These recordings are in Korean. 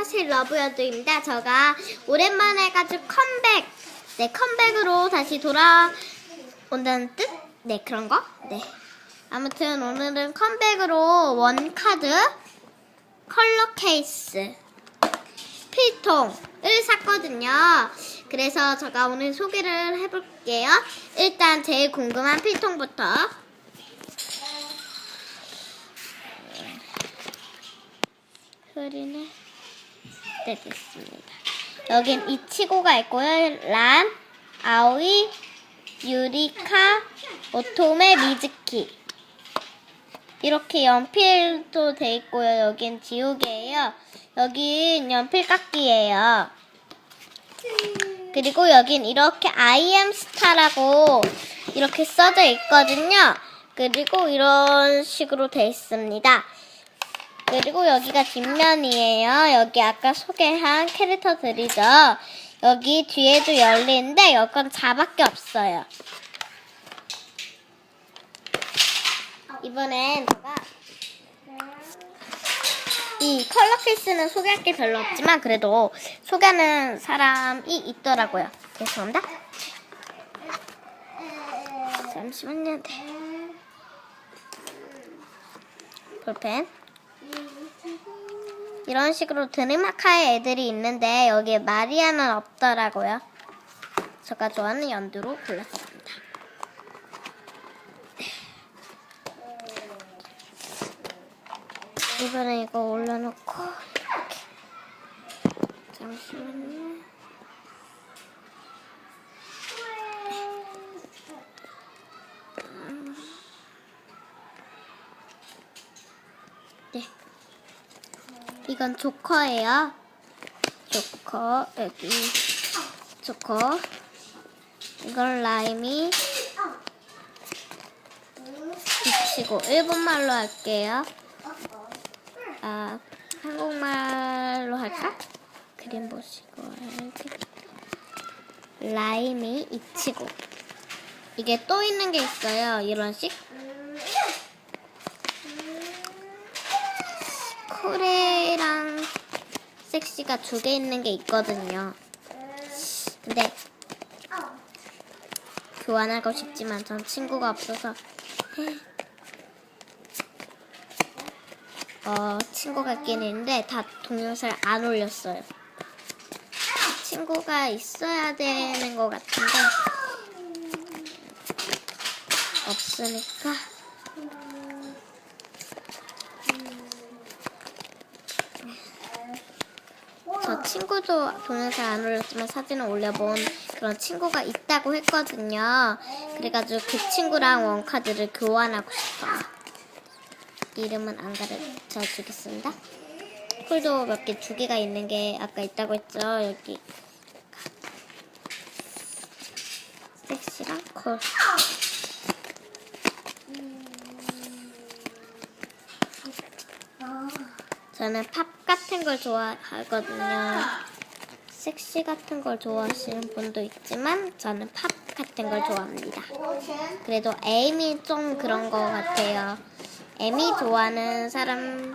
안녕하세요 러브여드입니다. 제가 오랜만에 해가지고 컴백, 네 컴백으로 다시 돌아온다는 뜻? 네 그런 거? 네. 아무튼 오늘은 컴백으로 원 카드, 컬러 케이스, 필통을 샀거든요. 그래서 제가 오늘 소개를 해볼게요. 일단 제일 궁금한 필통부터. 흐리네. 네, 됐습니다. 여긴 이치고가 있고요. 란, 아오이, 유리카, 오토메, 미즈키. 이렇게 연필도 돼 있고요. 여긴 지우개예요. 여긴 연필 깎기예요. 그리고 여긴 이렇게 I am 스타라고 이렇게 써져 있거든요. 그리고 이런 식으로 돼 있습니다. 그리고 여기가 뒷면이에요. 여기 아까 소개한 캐릭터들이죠. 여기 뒤에도 열리는데 여건 자밖에 없어요. 이번엔 제가 이 컬러 케이스는 소개할 게 별로 없지만 그래도 소개하는 사람이 있더라고요. 죄송합니다. 잠시만요. 네. 볼펜. 이런 식으로 드리마카의 애들이 있는데 여기에 마리아는 없더라고요. 제가 좋아하는 연두로 골랐습니다. 네. 이번에 이거 올려놓고 이렇게 잠시만요. 네. 이건 조커예요. 조커 여기 조커. 이건 라임이 붙이고 일본말로 할게요. 아 한국말로 할까? 그림 보시고 할게. 라임이 이치고 이게 또 있는 게 있어요. 이런 식. 코레랑 섹시가 두 개 있는 게 있거든요. 근데 교환하고 싶지만 전 친구가 없어서 어 친구가 있긴 있는데 다 동영상을 안 올렸어요. 친구가 있어야 되는 것 같은데 없으니까 저 친구도 동영상 안 올렸지만 사진을 올려본 그런 친구가 있다고 했거든요. 그래가지고 그 친구랑 원카드를 교환하고 싶어요. 이름은 안 가르쳐 주겠습니다. 쿨도 몇 개 두 개가 있는 게 아까 있다고 했죠. 여기 섹시랑 콜. 저는 팝 같은 걸 좋아하거든요. 섹시 같은 걸 좋아하시는 분도 있지만 저는 팝 같은 걸 좋아합니다. 그래도 에임이 좀 그런 것 같아요. 에미 좋아하는 사람들에게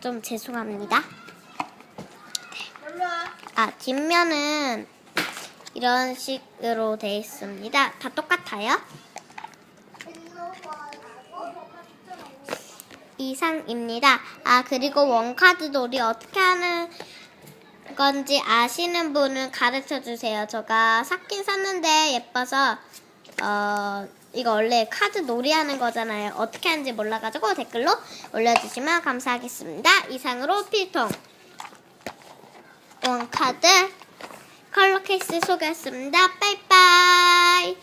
좀 죄송합니다. 아, 뒷면은 이런 식으로 돼 있습니다. 다 똑같아요. 이상입니다. 아, 그리고 원카드 놀이 어떻게 하는 건지 아시는 분은 가르쳐 주세요. 제가 샀긴 샀는데 예뻐서, 어, 이거 원래 카드 놀이 하는 거잖아요. 어떻게 하는지 몰라가지고 댓글로 올려주시면 감사하겠습니다. 이상으로 필통, 원카드, 컬러 케이스 소개했습니다. 빠이빠이.